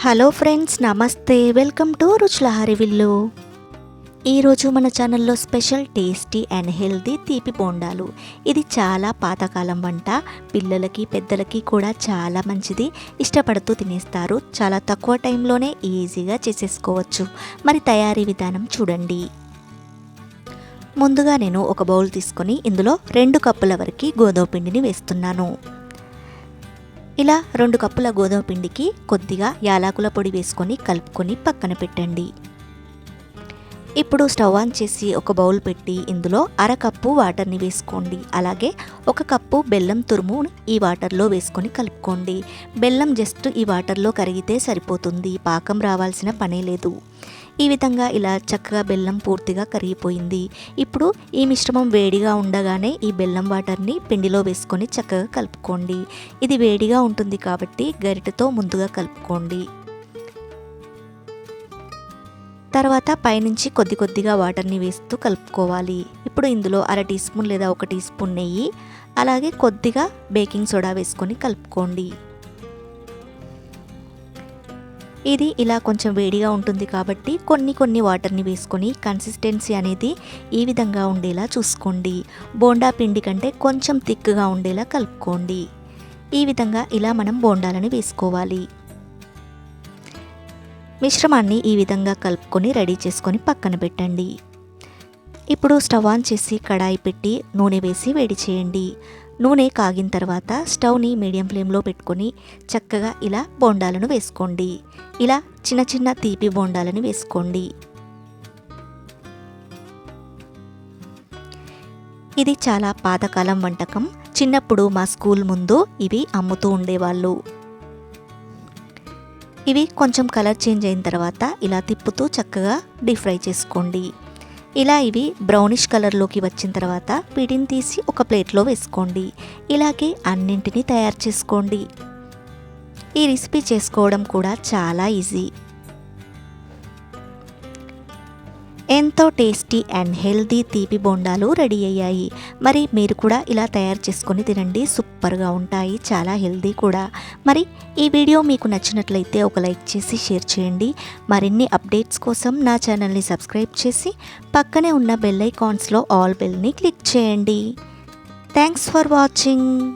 Hello friends నమస్తే. Welcome to రుచులహారి విల్లు. ఈరోజు మన ఛానల్లో స్పెషల్ టేస్టీ అండ్ హెల్దీ తీపి బోండాలు. ఇది చాలా పాతకాలం వంట. పిల్లలకి పెద్దలకి కూడా చాలా మంచిది. ఇష్టపడుతూ తినేస్తారు. చాలా తక్కువ టైంలోనే ఈజీగా చేసేసుకోవచ్చు. మరి తయారీ విధానం చూడండి. ముందుగా నేను ఒక బౌల్ తీసుకొని ఇందులో రెండు కప్పుల వరకు గోధుమ పిండిని వేస్తున్నాను. ఇలా రెండు కప్పుల గోధుమ పిండికి కొద్దిగా యాలాకుల పొడి వేసుకొని కలుపుకొని పక్కన పెట్టండి. ఇప్పుడు స్టవ్ ఆన్ చేసి ఒక బౌల్ పెట్టి ఇందులో అర కప్పు వాటర్ని వేసుకోండి. అలాగే ఒక కప్పు బెల్లం తురుము ఈ వాటర్లో వేసుకొని కలుపుకోండి. బెల్లం జస్ట్ ఈ వాటర్లో కరిగితే సరిపోతుంది. పాకం రావాల్సిన పనే లేదు. ఈ విధంగా ఇలా చక్కగా బెల్లం పూర్తిగా కరిగిపోయింది. ఇప్పుడు ఈ మిశ్రమం వేడిగా ఉండగానే ఈ బెల్లం వాటర్ని పిండిలో వేసుకొని చక్కగా కలుపుకోండి. ఇది వేడిగా ఉంటుంది కాబట్టి గరిటతో ముందుగా కలుపుకోండి. తర్వాత పైనుంచి కొద్ది కొద్దిగా వాటర్ని వేస్తూ కలుపుకోవాలి. ఇప్పుడు ఇందులో అర టీ స్పూన్ లేదా ఒక టీ స్పూన్ నెయ్యి అలాగే కొద్దిగా బేకింగ్ సోడా వేసుకొని కలుపుకోండి. ఇది ఇలా కొంచెం వేడిగా ఉంటుంది కాబట్టి కొన్ని కొన్ని వాటర్ని వేసుకొని కన్సిస్టెన్సీ అనేది ఈ విధంగా ఉండేలా చూసుకోండి. బోండా పిండి కంటే కొంచెం థిక్గా ఉండేలా కలుపుకోండి. ఈ విధంగా ఇలా మనం బోండాలను వేసుకోవాలి. మిశ్రమాన్ని ఈ విధంగా కలుపుకొని రెడీ చేసుకొని పక్కన పెట్టండి. ఇప్పుడు స్టవ్ ఆన్ చేసి కడాయి పెట్టి నూనె వేసి వేడి చేయండి. నూనె కాగిన తర్వాత స్టవ్ని మీడియం ఫ్లేమ్లో పెట్టుకొని చక్కగా ఇలా బోండాలను వేసుకోండి. ఇలా చిన్న చిన్న తీపి బోండాలను వేసుకోండి. ఇది చాలా పాతకాలం వంటకం. చిన్నప్పుడు మా స్కూల్ ముందు ఇవి అమ్ముతూ ఉండేవాళ్ళు. ఇవి కొంచెం కలర్ చేంజ్ అయిన తర్వాత ఇలా తిప్పుతూ చక్కగా డీప్ ఫ్రై చేసుకోండి. ఇలా ఇవి బ్రౌనిష్ కలర్లోకి వచ్చిన తర్వాత వీటిని తీసి ఒక ప్లేట్లో వేసుకోండి. ఇలాగే అన్నింటినీ తయారు చేసుకోండి. ఈ రెసిపీ చేసుకోవడం కూడా చాలా ఈజీ. ఎంతో టేస్టీ అండ్ హెల్దీ తీపి బొండాలు రెడీ అయ్యాయి. మరి మీరు కూడా ఇలా తయారు చేసుకొని తినండి. సూపర్గా ఉంటాయి. చాలా హెల్దీ కూడా. మరి ఈ వీడియో మీకు నచ్చినట్లయితే ఒక లైక్ చేసి షేర్ చేయండి. మరిన్ని అప్డేట్స్ కోసం నా ఛానల్ని సబ్స్క్రైబ్ చేసి పక్కనే ఉన్న బెల్ ఐకాన్స్లో ఆల్ బెల్ని క్లిక్ చేయండి. Thanks for watching.